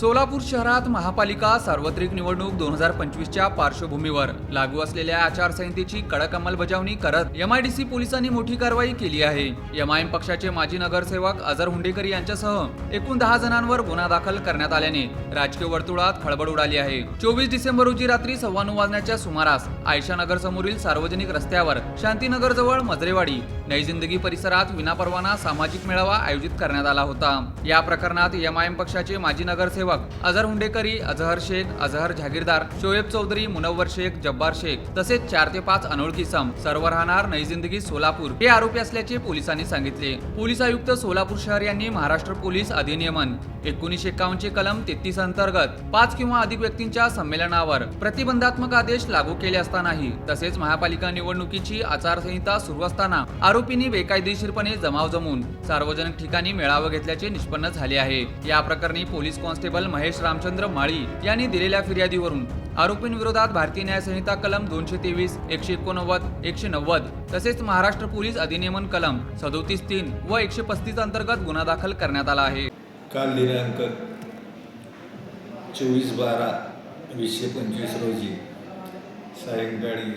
Solapur शहरात महापालिका सार्वत्रिक निवडणूक दोन हजार पंचवीसच्या पार्श्वभूमीवर लागू असलेल्या आचारसंहितेची कडक अंमलबजावणी करत एमआयडीसी पोलिसांनी मोठी कारवाई केली आहे. एमआयएम पक्षाचे माजी नगरसेवक अझर हुंडेकर यांच्यासह एकूण दहा जणांवर गुन्हा दाखल करण्यात आल्याने राजकीय वर्तुळात खळबळ उडाली आहे. चोवीस डिसेंबर रोजी रात्री सव्वा नऊ वाजण्याच्या सुमारास आयशा नगर समोरील सार्वजनिक रस्त्यावर शांतीनगर जवळ मजरेवाडी नई जिंदगी परिसरात विनापरवाना सामाजिक मेळावा आयोजित करण्यात आला होता. या प्रकरणात एमआयएम पक्षाचे माजी नगरसेवक अझहर हुंडेकरी अझहर शेख अझहर जहागीरदार शोएब चौधरी मुनव्वर शेख जब्बार शेख तसेच चार ते पाच अनोळखी सम सर्व राहणार नई जिंदगी सोलापूर हे आरोपी असल्याचे पोलिसांनी सांगितले. पोलीस आयुक्त सोलापूर शहर यांनी महाराष्ट्र पोलीस अधिनियमन एकोणीसशे एकावन्नचे कलम तेहतीस अंतर्गत पाच किंवा अधिक व्यक्तींच्या संमेलनावर प्रतिबंधात्मक आदेश लागू केले असतानाही तसेच महापालिका निवडणुकीची आचारसंहिता सुरू असताना आरोपींनी बेकायदेशीरपणे जमाव जमून सार्वजनिक ठिकाणी मेळावा घेतल्याचे निष्पन्न झाले आहे. या प्रकरणी पोलीस कॉन्स्टेबल महेश रामचंद्र माळी यांनी दिलेल्या फिर्यादीवरून आरोपींविरोधात भारतीय न्याय संहिता कलम दोनशे तेवीस एकशे एकोणनव्वद एकशे नव्वद तसेच महाराष्ट्र पोलीस अधिनियमन कलम सदोतीस तीन व एकशे पस्तीस अंतर्गत गुन्हा दाखल करण्यात आला आहे. काल दिनांक चोवीस बारा वीसशे पंचवीस रोजी सायंकाळी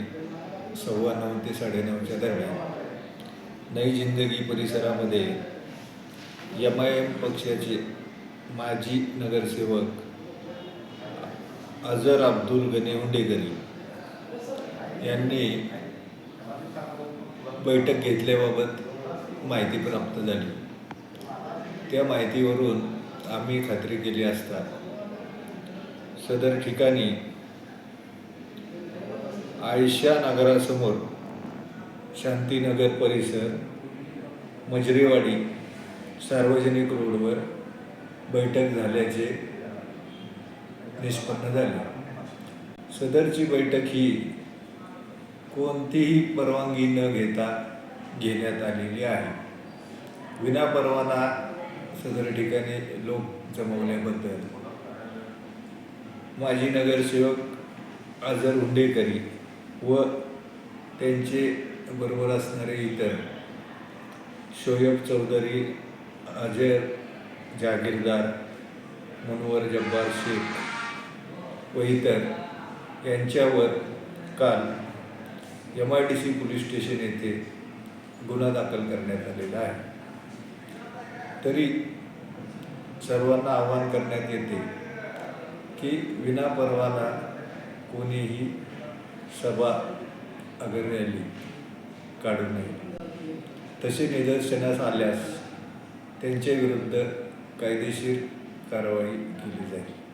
सव्वा नऊ ते साडेनऊच्या दरम्यान नई जिंदगी परिसरामध्ये एम आय एम पक्षाचे माजी नगरसेवक अझर अब्दुल गणे हुंडेकरी यांनी बैठक घेतल्याबाबत माहिती प्राप्त झाली. त्या माहितीवरून आम्ही खात्री केली असता सदर ठिकाणी आयशा नगरासमोर शांतीनगर परिसर मजरेवाडी सार्वजनिक रोडवर बैठक झाल्याचे निष्पन्न झाले. सदरची बैठक ही कोणतीही परवानगी न घेता घेण्यात आलेली आहे. विनापरवाना सदर ठिकाणी लोक जमवल्याबद्दल माजी नगरसेवक आझर हुंडेकरी व त्यांचे बरोबर असणारे इतर शोएब चौधरी अजय जागीरदार मुनवर जब्बार शेख व इतर यांच्यावर काल M I D C police station येथे गुन्हा दाखल करण्यात आलेला आहे. तरी सर्वांना आवाहन करण्यात येते की विनापरवाना कोणीही सभा अगर रॅली काढू नये. तसे निदर्शनास आल्यास त्यांच्या विरुद्ध कायदेशीर कारवाई केली जाईल.